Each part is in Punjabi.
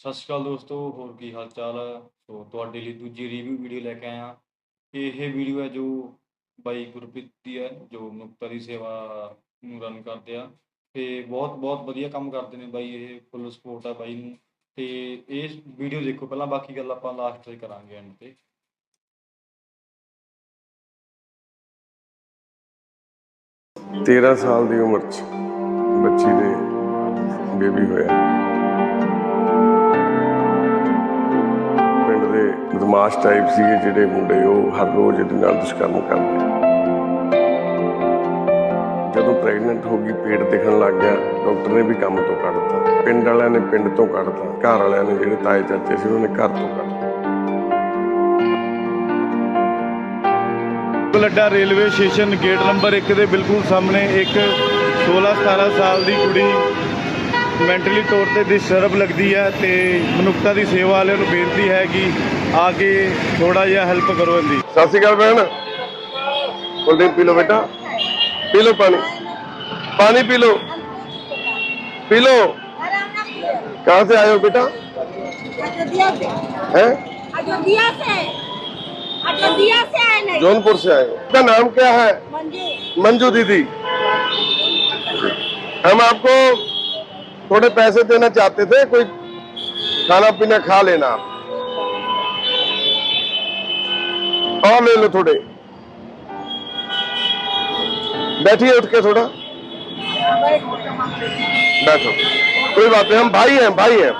ਸਤਿ ਸ਼੍ਰੀ ਅਕਾਲ ਦੋਸਤੋ, ਹੋਰ ਕੀ ਹਾਲ ਚਾਲ ਹੈ ਸੋ ਤੁਹਾਡੇ ਲਈ ਦੂਜੀ ਰਿਵਿਊ ਵੀਡੀਓ ਲੈ ਕੇ ਆਇਆ ਇਹ ਵੀਡੀਓ ਹੈ ਜੋ ਬਾਈ ਗੁਰਪ੍ਰੀਤ ਦੀ ਹੈ, ਜੋ ਮੁਕਤਾ ਦੀ ਸੇਵਾ ਨੂੰ ਰਨ ਕਰਦੇ ਆ। ਤੇ ਬਹੁਤ ਬਹੁਤ ਵਧੀਆ ਕੰਮ ਕਰਦੇ ਨੇ ਬਾਈ ਇਹ ਫੁੱਲ ਸਪੋਰਟ ਆ ਬਾਈ ਨੂੰ। ਤੇ ਇਹ ਵੀਡੀਓ ਦੇਖੋ, ਪਹਿਲਾਂ ਬਾਕੀ ਗੱਲ ਆਪਾਂ ਲਾਸਟ ਤੇ ਕਰਾਂਗੇ ਐਂਡ ਤੇ। ਤੇਰਾਂ ਸਾਲ ਦੀ ਉਮਰ 'ਚ ਬੱਚੀ ਦੇ ਬੇਬੀ ਹੋਇਆ। ਦੇ ਬਦਮਾਸ਼ ਟਾਈਪ ਸੀਗੇ ਜਿਹੜੇ ਮੁੰਡੇ ਉਹ ਹਰ ਰੋਜ਼ ਇਹਦੇ ਨਾਲ ਦੁਸ਼ਕਰਮ ਕਰਦੇ। ਜਦੋਂ ਪ੍ਰੈਗਨੈਂਟ ਹੋ ਗਈ, ਪੇਟ ਦਿਖਣ ਲੱਗ ਗਿਆ ਡਾਕਟਰ ਨੇ ਵੀ ਕੰਮ ਤੋਂ ਕੱਢਤਾ ਪਿੰਡ ਵਾਲਿਆਂ ਨੇ ਪਿੰਡ ਤੋਂ ਕੱਢਤਾ ਘਰ ਵਾਲਿਆਂ ਨੇ ਜਿਹੜੇ ਤਾਏ ਚਾਚੇ ਸੀ, ਉਹਨਾਂ ਨੇ ਘਰ ਤੋਂ ਕੱਢਤਾ ਬਲੱਡਾ ਰੇਲਵੇ ਸਟੇਸ਼ਨ ਗੇਟ ਨੰਬਰ 1 ਦੇ ਬਿਲਕੁਲ ਸਾਹਮਣੇ ਇੱਕ 16 17 ਸਾਲ ਦੀ ਕੁੜੀ ਮੈਂਟਲੀ ਤੌਰ ਤੇ ਡਿਸਟਰਬ ਲੱਗਦੀ ਹੈ ਤੇ ਮਨੁੱਖਤਾ ਦੀ ਸੇਵਾ ਵਾਲਿਆਂ ਨੂੰ ਬੇਨਤੀ ਹੈ ਕਿ ਆ ਕੇ ਥੋੜਾ ਜਿਹਾ ਹੈਲਪ ਕਰੋ ਇਹਦੀ ਸਤਿ ਸ਼੍ਰੀ ਅਕਾਲ ਭੈਣ ਕੋਲਡ ਡਰਿੰਕ ਪੀ ਲਓ ਬੇਟਾ ਪੀ ਲਓ ਪਾਣੀ पानी पी लो पी लो कहाँ से आए हो बेटा अयोध्या से हैं अयोध्या से अयोध्या से आए नहीं जौनपुर से आए हो आपका नाम क्या है मंजू मंजू दीदी हम आपको थोड़े पैसे देना चाहते थे, कोई खाना पीना खा लेना। आप और ले लो थोड़े। बैठिए उठ के थोड़ा। बैठो। कोई बात नहीं, हम भाई हैं भाई हैं।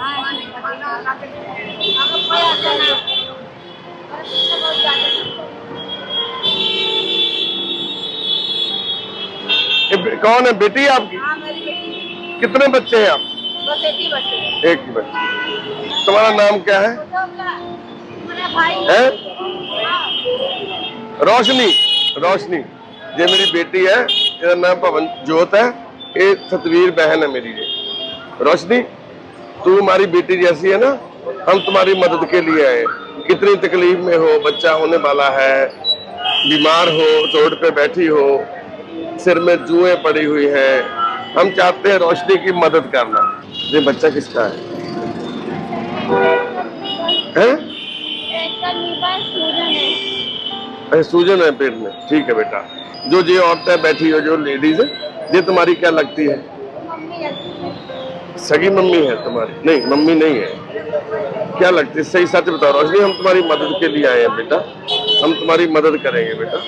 कौन है, बेटी आपकी? कितने बच्चे हैं आप? बस एक ही बच्चे एक ही बच्चे। तुम्हारा नाम क्या है? भाई। है। रोशनी। रोशनी ये मेरी बेटी है। इसका नाम पवन जोत है। ये सतवीर बहन है मेरी ये। रोशनी तू हमारी बेटी जैसी है ना? हम तुम्हारी मदद के लिए आए। कितनी तकलीफ़ में हो बच्चा होने वाला है बीमार हो चोट पे बैठी हो सिर में जुएँ पड़ी हुई है। हम चाहते हैं रोशनी की मदद करना। ये बच्चा किसका है? हैं? सूजन है पेट में। ठीक है बेटा। जो ये औरतें बैठी हो जो लेडीज़ है ये तुम्हारी क्या लगती है? सगी मम्मी है तुम्हारी। नहीं मम्मी नहीं है। क्या लगती है? सही सच बताओ। रोशनी हम तुम्हारी मदद के लिए आए हैं बेटा। हम तुम्हारी मदद करेंगे बेटा।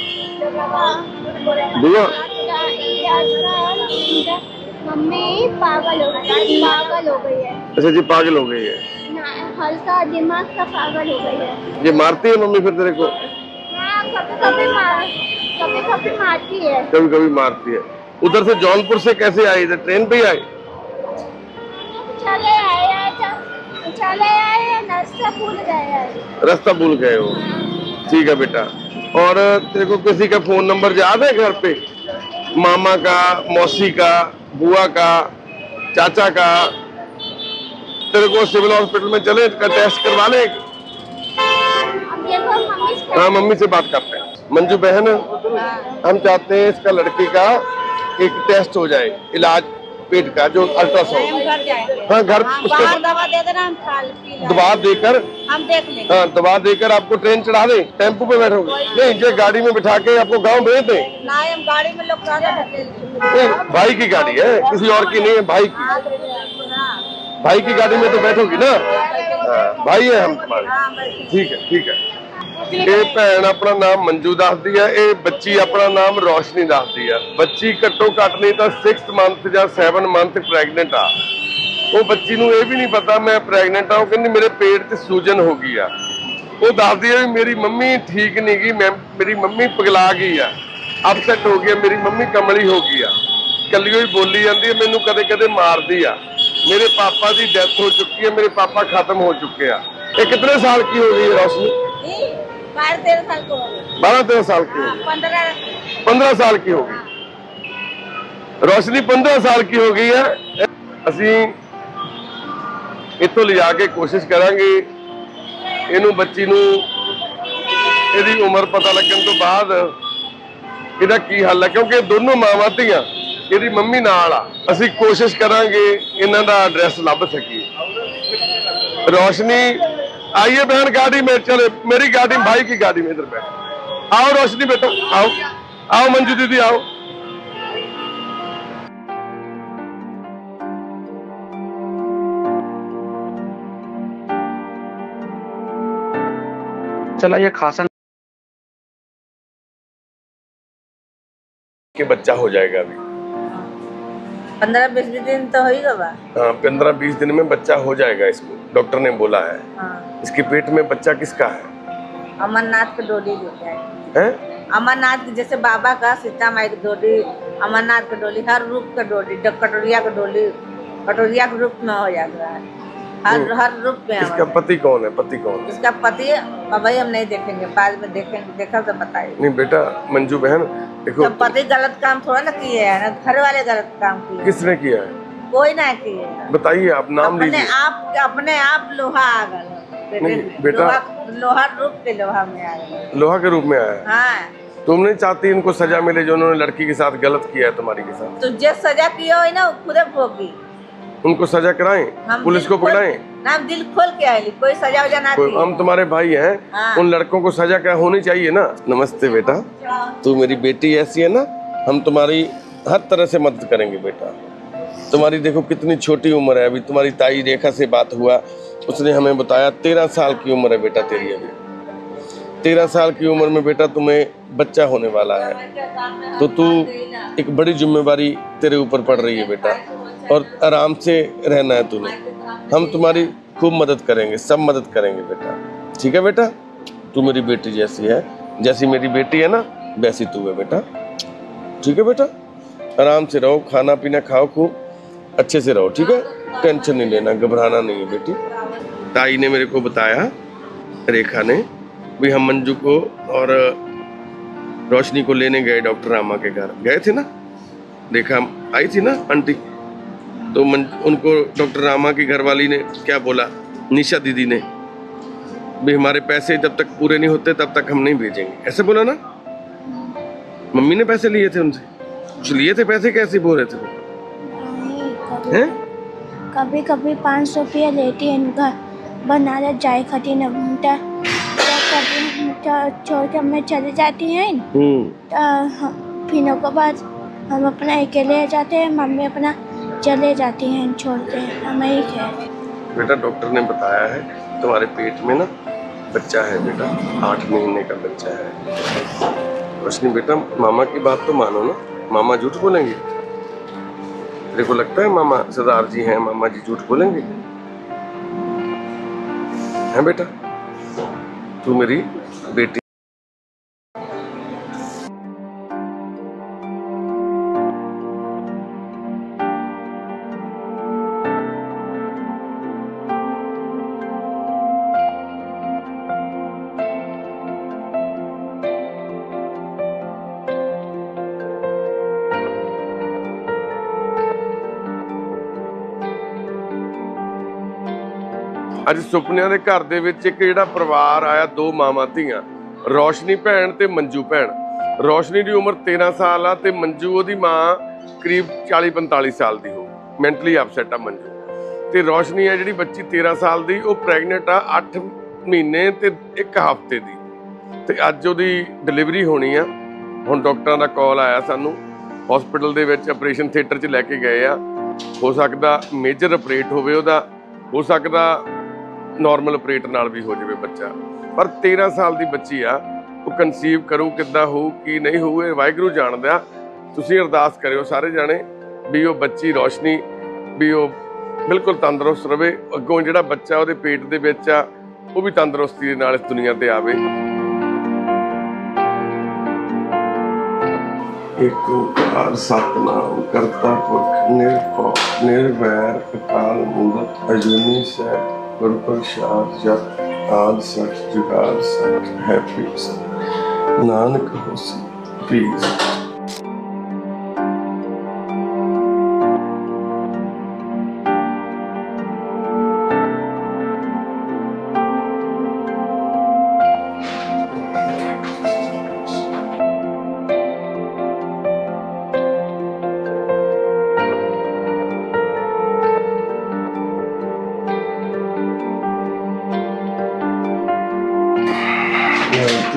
मम्मी पागल हो गई पागल हो गई है। अच्छा जी पागल हो गई है। हल्का दिमाग का पागल हो गई है। ये मारती है मम्मी फिर तेरे को? हाँ कभी कभी मार कभी कभी मारती है। कभी कभी मारती है। उधर से जौनपुर से कैसे आई इधर ट्रेन पे ही आई चले आए चले आए हैं नाश्ता भूल गए रास्ता भूल गए हो। ठीक है बेटा। और तेरे को किसी का फ़ोन नंबर याद है घर पे? मामा का मौसी का बुआ का चाचा का तेरे को सिविल हॉस्पिटल में चले का टेस्ट करवा ले। हाँ मम्मी से बात करते हैं। मंजू बहन हम चाहते हैं इसका लड़की का एक टेस्ट हो जाए इलाज। पेट का जो अल्ट्रासाउंड। हाँ घर हाँ, दवा दे देना हम खा। दवा देकर हम देख लेंगे। हाँ दवा देकर आपको ट्रेन चढ़ा दे टेंपो पे बैठोगे। नहीं ये गाड़ी में बिठा के आपको गाँव भेज दें। हम गाड़ी में लोग भाई की गाड़ी है किसी और की नहीं है भाई की। हाँ, भाई की गाड़ी में तो बैठोगी ना? हाँ, भाई है हम तुम्हारे। ठीक है ठीक है। ਇਹ ਭੈਣ ਆਪਣਾ ਨਾਮ ਮੰਜੂ ਦੱਸਦੀ ਹੈ ਇਹ ਬੱਚੀ ਆਪਣਾ ਨਾਮ ਰੋਸ਼ਨੀ ਦੱਸਦੀ ਹੈ ਬੱਚੀ ਘੱਟੋ ਘੱਟ ਨਹੀਂ ਤਾਂ 6th ਮੰਥ ਜਾਂ 7 ਮੰਥ ਪ੍ਰੈਗਨੈਂਟ ਆ। ਉਹ ਬੱਚੀ ਨੂੰ ਇਹ ਵੀ ਨਹੀਂ ਪਤਾ, ਮੈਂ ਪ੍ਰੈਗਨੈਂਟ ਆ, ਉਹ ਕਹਿੰਦੀ ਮੇਰੇ ਪੇਟ 'ਚ ਸੂਜਨ ਹੋ ਗਈ ਆ। ਉਹ ਦੱਸਦੀ ਹੈ ਵੀ ਮੇਰੀ ਮੰਮੀ ਠੀਕ ਨਹੀਂ ਗਈ, ਮੈਂ, ਮੇਰੀ ਮੰਮੀ ਪਗਲਾ ਗਈ ਆ। ਅਪਸੈਟ ਹੋ ਗਈ ਆ, ਮੇਰੀ ਮੰਮੀ ਕਮਲੀ ਹੋ ਗਈ ਆ। ਕੱਲੀ ਹੋਈ ਬੋਲੀ ਜਾਂਦੀ ਹੈ ਮੈਨੂੰ ਕਦੇ ਕਦੇ ਮਾਰਦੀ ਆ। ਮੇਰੇ ਪਾਪਾ ਦੀ ਡੈਥ ਹੋ ਚੁੱਕੀ ਹੈ ਮੇਰੇ ਪਾਪਾ ਖਤਮ ਹੋ ਚੁੱਕੇ ਆ। ਇਹ ਕਿੰਨੇ ਸਾਲ ਕੀ ਹੋ ਗਈ ਰੋਸ਼ਨੀ? बारह तेरह साल को हो गए बारह तेरह साल की होगी पंद्रह पंद्रह साल की होगी रोशनी पंद्रह साल की हो गई है ਅਸੀਂ ਇੱਥੋਂ ਲਿਜਾ ਕੇ ਕੋਸ਼ਿਸ਼ ਕਰਾਂਗੇ ਇਹਨੂੰ ਬੱਚੀ ਨੂੰ ਇਹਦੀ ਉਮਰ ਪਤਾ ਲੱਗਣ ਤੋਂ ਬਾਅਦ ਇਹਦਾ ਕੀ ਹੱਲ ਹੈ ਕਿਉਂਕਿ ਇਹ ਦੋਨੋਂ ਮਾਵਾਂ ਧੀਆਂ ਇਹਦੀ ਮੰਮੀ ਨਾਲ ਆ ਅਸੀਂ ਕੋਸ਼ਿਸ਼ ਕਰਾਂਗੇ ਇਹਨਾਂ ਦਾ ਐਡਰੈਸ ਲੱਭ ਸਕੀਏ रोशनी आइए बहन गाड़ी में चले। मेरी गाड़ी में भाई की गाड़ी में इधर बैठ। आओ रोशनी बेटा आओ। आओ मंजू दीदी आओ। चला ये खासा के बच्चा हो जाएगा अभी। पंद्रह बीस दिन तो हो ही हाँ पंद्रह बीस दिन में बच्चा हो जाएगा इसको डॉक्टर ने बोला है। हाँ। इसके पेट में बच्चा किसका है? अमरनाथ का डोली जो है। अमरनाथ जैसे बाबा का सीता माई की डोली अमरनाथ का डोली हर रूप का डोली कटोरिया का डोली कटोरिया के रूप में हो जाता है। हर हर रूप में इसका पति कौन है? पति कौन है? इसका पति अभी हम नहीं देखेंगे बाद में देखेंगे देखा तो बताइए। नहीं बेटा मंजू बहन देखो तो पति गलत काम थोड़ा ना किए हैं ना घर वाले गलत काम किए किसने किया है? कोई ना किए बताइए आप नाम लीजिए। आप अपने आप लोहा आ गए। बेटा- लोहा रूप के लोहा में आ गए लोहा के रूप में आया हाँ? तुम नहीं चाहती इनको सजा मिले जो उन्होंने लड़की के साथ गलत किया है तुम्हारी के साथ? तो जो सजा किया हो ना खुदे भोगी। उनको सजा कराएँ पुलिस को पकड़ाएँ। ना हम दिल खोल के आए कोई सजा वजा ना कोई- हम तुम्हारे भाई हैं हाँ। उन लड़कों को सजा क्या होनी चाहिए ना? नमस्ते बेटा। तू मेरी बेटी ऐसी है ना हम तुम्हारी हर तरह से मदद करेंगे बेटा। तुम्हारी देखो कितनी छोटी उम्र है अभी तुम्हारी ताई रेखा से बात हुआ उसने हमें बताया तेरह साल की उम्र है बेटा तेरी अभी। तेरह साल की उम्र में बेटा तुम्हें बच्चा होने वाला है। तो तू एक बड़ी जिम्मेवारी तेरे ऊपर पड़ रही है बेटा। और आराम से रहना है तूने हम तुम्हारी खूब मदद करेंगे, सब मदद करेंगे बेटा। ठीक है बेटा? तू मेरी बेटी जैसी है। जैसी मेरी बेटी है ना, वैसी तू है बेटा। ठीक है बेटा? आराम से रहो, खाना पीना खाओ खूब, अच्छे से रहो, ठीक है? टेंशन नहीं लेना, घबराना नहीं है बेटी। ताई ने मेरे को बताया, रेखा ने, भी हम मंजू को और, रोशनी को लेने गए डॉक्टर रामा के घर। गए थे ना? रेखा आई थी ना, आंटी? तो मन, उनको डॉक्टर रामा की घरवाली ने क्या बोला? निशा दीदी ने भी हमारे पैसे जब तक पूरे नहीं होते तब तक हम नहीं भेजेंगे। ऐसे बोला ना? मम्मी ने पैसे लिए थे उनसे? कुछ लिए थे पैसे? कैसे बोल रहे थे? हैं? कभी कभी पाँच सौ रुपया लेती है इनका। बनारस जाए खाती न कभी छोड़ के मैं चले जाती हैं। हम्म। तो फिर बाद हम अपना अकेले जाते हैं। मम्मी अपना चले जाते हैं छोड़ के हमें ही है बेटा डॉक्टर ने बताया है तुम्हारे पेट में ना बच्चा है बेटा। आठ महीने का बच्चा है। रोशनी बेटा, मामा की बात तो मानो ना। मामा झूठ बोलेंगे? तेरे को लगता है मामा सरदार जी हैं, मामा जी झूठ बोलेंगे? है बेटा? तू मेरी बेटी ਅੱਜ ਸੁਪਨਿਆਂ ਦੇ ਘਰ ਦੇ ਵਿੱਚ ਇੱਕ ਜਿਹੜਾ ਪਰਿਵਾਰ ਆਇਆ, ਦੋ ਮਾਵਾਂ ਧੀਆਂ, ਰੋਸ਼ਨੀ ਭੈਣ ਤੇ ਮੰਜੂ ਭੈਣ। ਰੋਸ਼ਨੀ ਦੀ ਉਮਰ 13 ਸਾਲ ਆ ਤੇ ਮੰਜੂ ਉਹਦੀ ਮਾਂ ਕਰੀਬ 40 45 ਸਾਲ ਦੀ ਹੋ ਮੈਂਟਲੀ ਅਪਸੈਟ ਆ ਮੰਜੂ। ਤੇ ਰੋਸ਼ਨੀ ਆ ਜਿਹੜੀ ਬੱਚੀ 13 ਸਾਲ ਦੀ, ਉਹ ਪ੍ਰੈਗਨੈਂਟ ਆ 8 ਮਹੀਨੇ ਤੇ 1 ਹਫ਼ਤੇ ਦੀ। ਤੇ ਅੱਜ ਉਹਦੀ ਡਿਲੀਵਰੀ ਹੋਣੀ ਆ। ਹੁਣ ਡਾਕਟਰਾਂ ਦਾ ਕਾਲ ਆਇਆ ਸਾਨੂੰ। ਹਸਪੀਟਲ ਦੇ ਵਿੱਚ ਆਪਰੇਸ਼ਨ ਥੀਏਟਰ 'ਚ ਲੈ ਕੇ ਗਏ ਆ। ਹੋ ਸਕਦਾ ਮੇਜਰ ਆਪਰੇਟ ਹੋਵੇ ਉਹਦਾ। ਹੋ ਸਕਦਾ ਨਾਰਮਲ ਆਪਰੇਟ ਨਾਲ ਵੀ ਹੋ ਜਾਵੇ ਬੱਚਾ। ਪਰ 13 ਸਾਲ ਦੀ ਬੱਚੀ ਆ, ਉਹ ਕਨਸੀਵ ਕਰੂ ਕਿੱਦਾਂ ਹੋਊ, ਕੀ ਨਹੀਂ ਹੋਊ, ਇਹ ਵਾਹਿਗੁਰੂ ਜਾਣਦਾ ਤੁਸੀਂ ਅਰਦਾਸ ਕਰਿਓ ਸਾਰੇ ਜਾਣੇ ਵੀ ਉਹ ਬੱਚੀ ਰੋਸ਼ਨੀ, ਵੀ ਉਹ ਬਿਲਕੁਲ ਤੰਦਰੁਸਤ ਰਵੇ। ਅੱਗੋਂ ਜਿਹੜਾ ਬੱਚਾ ਉਹਦੇ ਪੇਟ ਦੇ ਵਿੱਚ ਆ, ਉਹ ਵੀ ਤੰਦਰੁਸਤੀ ਦੇ ਨਾਲ ਇਸ ਦੁਨੀਆ ਤੇ ਆਵੇ। ਇੱਕ ਓੰਕਾਰ ਸਤਨਾਮ ਕਰਤਾ ਪੁਰਖ ਨਿਰਭਉ, ਨਿਰਵੈਰ ਅਕਾਲ ਮੂਰਤ ਅਜੂਨੀ ਸੈ ਗੁਰ ਪ੍ਰਸਾਦ ਜਪ ਆਦ ਸਚ ਜੁਗਾਦ ਸਚ ਹੈਪੀ ਸਚ ਨਾਨਕ ਹੋਸੀ ਪਲੀਜ਼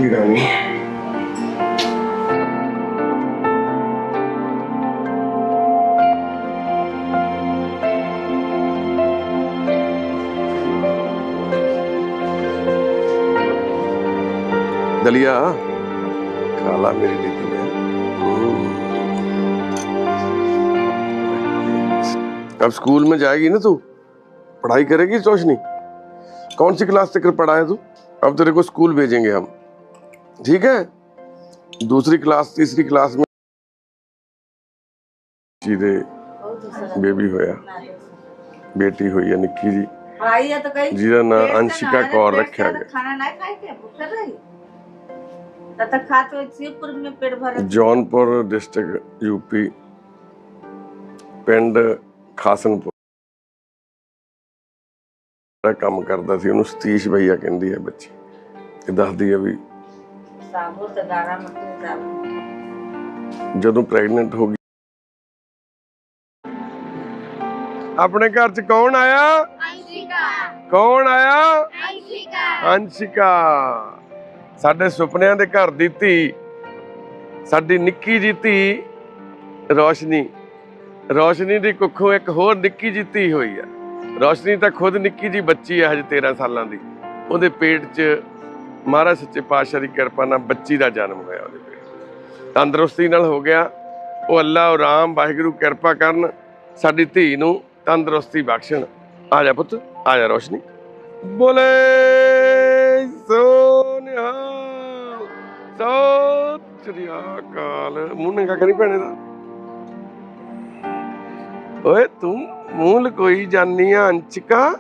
you got me. दलिया, काला मेरे लिए है। अब स्कूल में जाएगी ना तू? पढ़ाई करेगी रोशनी कौन सी क्लास तक पढ़ा है तू? अब तेरे को स्कूल भेजेंगे हम। ठीक है दूसरी क्लास तीसरी क्लास में सीधे बेबी होया बेटी हुई है निक्की जी आई है तो कहीं ਜਿਹਦਾ ਨਾਂ पेट से अंशिका ना है, कौर पेट रखा से गया। खाना नहीं खाए के भूखे रही तब तक खाते हुए शिवपुर में पेट भर ਜੌਨਪੁਰ ਡਿਸਟ੍ਰਿਕਟ ਯੂਪੀ ਪਿੰਡ ਖਾਸਨਪੁਰ ਦਾ ਕੰਮ ਕਰਦਾ ਸੀ ਉਹਨੂੰ ਸਤੀਸ਼ ਭਈਆ ਕਹਿੰਦੀ ਹੈ ਬੱਚੀ ਇਹ ਦੱਸਦੀ ਹੈ ਵੀ ਜਦੋਂ ਪ੍ਰੈਗਨੈਂਟ ਹੋ ਗਈ। ਆਪਣੇ ਘਰ ਚ ਕੌਣ ਆਇਆ? ਅੰਸ਼ਿਕਾ। ਕੌਣ ਆਇਆ? ਅੰਸ਼ਿਕਾ। ਅੰਸ਼ਿਕਾ। ਸਾਡੇ ਸੁਪਨਿਆਂ ਦੇ ਘਰ ਦੀ ਧੀ ਸਾਡੀ ਨਿੱਕੀ ਜੀ ਧੀ ਰੋਸ਼ਨੀ। ਰੋਸ਼ਨੀ ਦੀ ਕੁੱਖੋਂ ਇੱਕ ਹੋਰ ਨਿੱਕੀ ਜੀ ਧੀ ਹੋਈ ਆ। ਰੋਸ਼ਨੀ ਤਾਂ ਖੁਦ ਨਿੱਕੀ ਜੀ ਬੱਚੀ ਆ ਹਜੇ 13 ਸਾਲਾਂ ਦੀ। ਉਹਦੇ ਪੇਟ 'ਚ ਮਹਾਰਾਜ ਸੱਚੇ ਪਾਤਸ਼ਾਹ ਦੀ ਕਿਰਪਾ ਨਾਲ ਬੱਚੀ ਦਾ ਜਨਮ ਹੋਇਆ ਉਹਦੇ ਪੇਟ ਤੰਦਰੁਸਤੀ ਨਾਲ ਹੋ ਗਿਆ। ਉਹ ਅੱਲਾ ਉਹ ਰਾਮ ਵਾਹਿਗੁਰੂ ਕਿਰਪਾ ਕਰਨ ਸਾਡੀ ਧੀ ਨੂੰ ਤੰਦਰੁਸਤੀ ਬਖਸ਼ਣ। ਆ ਜਾ ਪੁੱਤ, ਆ ਜਾ ਰੋਸ਼ਨੀ। ਬੋਲੇ ਸੋਨਿਆ ਸਤਿ ਸ੍ਰੀ ਅਕਾਲ। ਮੂੰਹ ਨੰਗਾ ਕਰੀ ਭੈਣੇ ਦਾ। ਓਏ, ਤੂੰ ਮੂੰਹ ਕੋਈ ਜਾਨੀ ਆ ਅੰਚਿਕਾ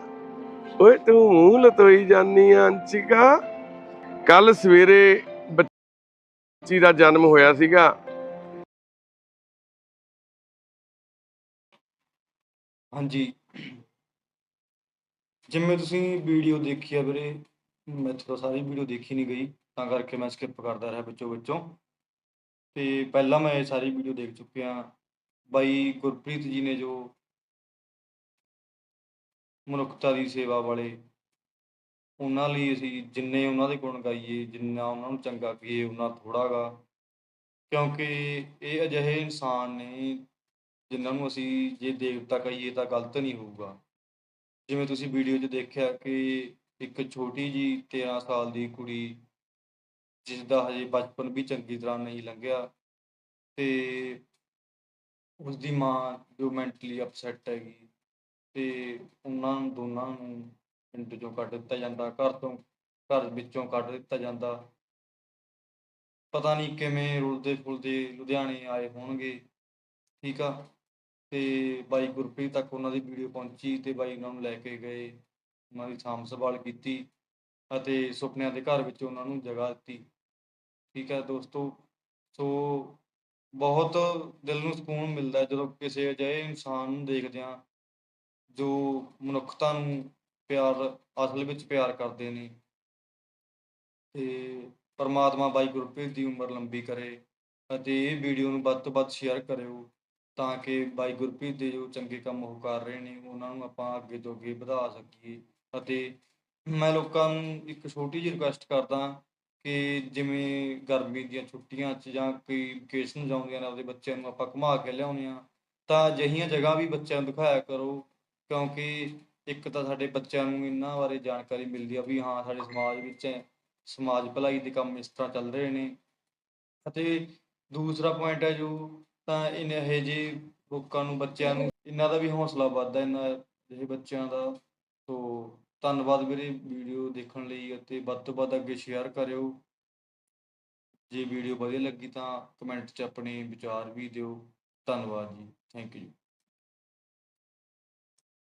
ਓਏ, ਤੂੰ ਮੂੰਹ ਲਤੋਈ ਜਾਨੀ ਆ ਅੰਚਿਕਾ ਕੱਲ ਸਵੇਰੇ ਬੱਚੀ ਦਾ ਜਨਮ ਹੋਇਆ ਸੀਗਾ। ਹਾਂਜੀ। ਜਿਵੇਂ ਤੁਸੀਂ ਵੀਡੀਓ ਦੇਖੀ ਆ ਵੀਰੇ ਮੈਥੋਂ ਤਾਂ ਸਾਰੀ ਵੀਡੀਓ ਦੇਖੀ ਨਹੀਂ ਗਈ, ਤਾਂ ਕਰਕੇ ਮੈਂ ਸਕਿਪ ਕਰਦਾ ਰਿਹਾ ਵਿੱਚੋਂ ਵਿੱਚੋਂ। ਤੇ ਪਹਿਲਾਂ ਮੈਂ ਇਹ ਸਾਰੀ ਵੀਡੀਓ ਦੇਖ ਚੁੱਕਿਆ ਬਾਈ ਗੁਰਪ੍ਰੀਤ ਜੀ ਨੇ ਜੋ ਮਨੁੱਖਤਾ ਦੀ ਸੇਵਾ ਵਾਲੇ ਉਹਨਾਂ ਲਈ ਅਸੀਂ ਜਿੰਨੇ ਉਹਨਾਂ ਦੇ ਗੁਣ ਗਾਈਏ, ਜਿੰਨਾ ਉਹਨਾਂ ਨੂੰ ਚੰਗਾ ਕਹੀਏ ਉਹਨਾਂ ਥੋੜ੍ਹਾ ਗਾ। ਕਿਉਂਕਿ ਇਹ ਅਜਿਹੇ ਇਨਸਾਨ ਨੇ ਜਿਨ੍ਹਾਂ ਨੂੰ ਅਸੀਂ ਜੇ ਦੇਵਤਾ ਕਹੀਏ ਤਾਂ ਗਲਤ ਨਹੀਂ ਹੋਊਗਾ। ਜਿਵੇਂ ਤੁਸੀਂ ਵੀਡੀਓ 'ਚ ਦੇਖਿਆ ਕਿ ਇੱਕ ਛੋਟੀ ਜੀ 13 ਸਾਲ ਦੀ ਕੁੜੀ ਜਿਸ ਦਾ ਹਜੇ ਬਚਪਨ ਵੀ ਚੰਗੀ ਤਰ੍ਹਾਂ ਨਹੀਂ ਲੰਘਿਆ ਤੇ ਉਸ ਦੀ ਮਾਂ ਜੋ ਮੈਂਟਲੀ ਅਪਸੈਟ ਹੈਗੀ ਤੇ ਉਹਨਾਂ ਦੋਨਾਂ ਨੂੰ ਪਿੰਡ 'ਚੋਂ ਕੱਢ ਦਿੱਤਾ ਜਾਂਦਾ, ਘਰ ਤੋਂ ਘਰ ਵਿੱਚੋਂ ਕੱਢ ਦਿੱਤਾ ਜਾਂਦਾ। ਪਤਾ ਨਹੀਂ ਕਿਵੇਂ ਰੁਲਦੇ ਫੁਲਦੇ ਲੁਧਿਆਣੇ ਆਏ ਹੋਣਗੇ, ਠੀਕ ਆ? ਤੇ ਬਾਈ ਗੁਰਪ੍ਰੀਤ ਤੱਕ ਉਹਨਾਂ ਦੀ ਵੀਡੀਓ ਪਹੁੰਚੀ ਤੇ ਬਾਈ ਉਹਨਾਂ ਨੂੰ ਲੈ ਕੇ ਗਏ, ਉਹਨਾਂ ਦੀ ਸਾਂਭ ਸੰਭਾਲ ਕੀਤੀ ਅਤੇ ਸੁਪਨਿਆਂ ਦੇ ਘਰ ਵਿੱਚ ਉਹਨਾਂ ਨੂੰ ਜਗ੍ਹਾ ਦਿੱਤੀ, ਠੀਕ ਹੈ ਦੋਸਤੋ? ਸੋ ਬਹੁਤ ਦਿਲ ਨੂੰ ਸਕੂਨ ਮਿਲਦਾ ਜਦੋਂ ਕਿਸੇ ਅਜਿਹੇ ਇਨਸਾਨ ਨੂੰ ਦੇਖਦੇ ਹਾਂ ਜੋ ਮਨੁੱਖਤਾ ਨੂੰ ਪਿਆਰ, ਅਸਲ ਵਿੱਚ ਪਿਆਰ ਕਰਦੇ ਨੇ। ਤੇ ਪਰਮਾਤਮਾ ਬਾਈ ਗੁਰਪ੍ਰੀਤ ਦੀ ਉਮਰ ਲੰਬੀ ਕਰੇ ਅਤੇ ਇਹ ਵੀਡੀਓ ਨੂੰ ਵੱਧ ਤੋਂ ਵੱਧ ਸ਼ੇਅਰ ਕਰਿਓ ਤਾਂ ਕਿ ਬਾਈ ਗੁਰਪ੍ਰੀਤ ਦੇ ਜੋ ਚੰਗੇ ਕੰਮ ਉਹ ਕਰ ਰਹੇ ਨੇ, ਉਹਨਾਂ ਨੂੰ ਆਪਾਂ ਅੱਗੇ ਤੋਂ ਅੱਗੇ ਵਧਾ ਸਕੀਏ। ਅਤੇ ਮੈਂ ਲੋਕਾਂ ਨੂੰ ਇੱਕ ਛੋਟੀ ਜਿਹੀ ਰਿਕੁਐਸਟ ਕਰਦਾ ਕਿ ਜਿਵੇਂ ਗਰਮੀ ਦੀਆਂ ਛੁੱਟੀਆਂ 'ਚ ਜਾਂ ਕੋਈ ਵਕੇਸ਼ਨ ਆਉਂਦੀਆਂ ਨੇ ਆਪਦੇ ਬੱਚਿਆਂ ਨੂੰ ਆਪਾਂ ਘੁਮਾ ਕੇ ਲਿਆਉਂਦੇ ਹਾਂ, ਤਾਂ ਅਜਿਹੀਆਂ ਜਗ੍ਹਾ ਵੀ ਬੱਚਿਆਂ ਨੂੰ ਦਿਖਾਇਆ ਕਰੋ ਕਿਉਂਕਿ ਇੱਕ ਤਾਂ ਸਾਡੇ ਬੱਚਿਆਂ ਨੂੰ ਇਹਨਾਂ ਬਾਰੇ ਜਾਣਕਾਰੀ ਮਿਲਦੀ ਆ ਵੀ ਹਾਂ, ਸਾਡੇ ਸਮਾਜ ਵਿੱਚ ਸਮਾਜ ਭਲਾਈ ਦੇ ਕੰਮ ਇਸ ਤਰ੍ਹਾਂ ਚੱਲ ਰਹੇ ਨੇ। ਅਤੇ ਦੂਸਰਾ ਪੁਆਇੰਟ ਹੈ ਜੋ ਤਾਂ ਇਹਨੇ ਇਹ ਜਿਹੇ ਲੋਕਾਂ ਨੂੰ, ਬੱਚਿਆਂ ਨੂੰ, ਇਹਨਾਂ ਦਾ ਵੀ ਹੌਸਲਾ ਵੱਧਦਾ ਇਹਨਾਂ ਜਿਹੇ ਬੱਚਿਆਂ ਦਾ। ਸੋ ਧੰਨਵਾਦ ਵੀਰੇ ਵੀਡੀਓ ਦੇਖਣ ਲਈ ਅਤੇ ਵੱਧ ਤੋਂ ਵੱਧ ਅੱਗੇ ਸ਼ੇਅਰ ਕਰਿਓ। ਜੇ ਵੀਡੀਓ ਵਧੀਆ ਲੱਗੀ ਤਾਂ ਕਮੈਂਟ 'ਚ ਆਪਣੇ ਵਿਚਾਰ ਵੀ ਦਿਓ। ਧੰਨਵਾਦ ਜੀ। Thank you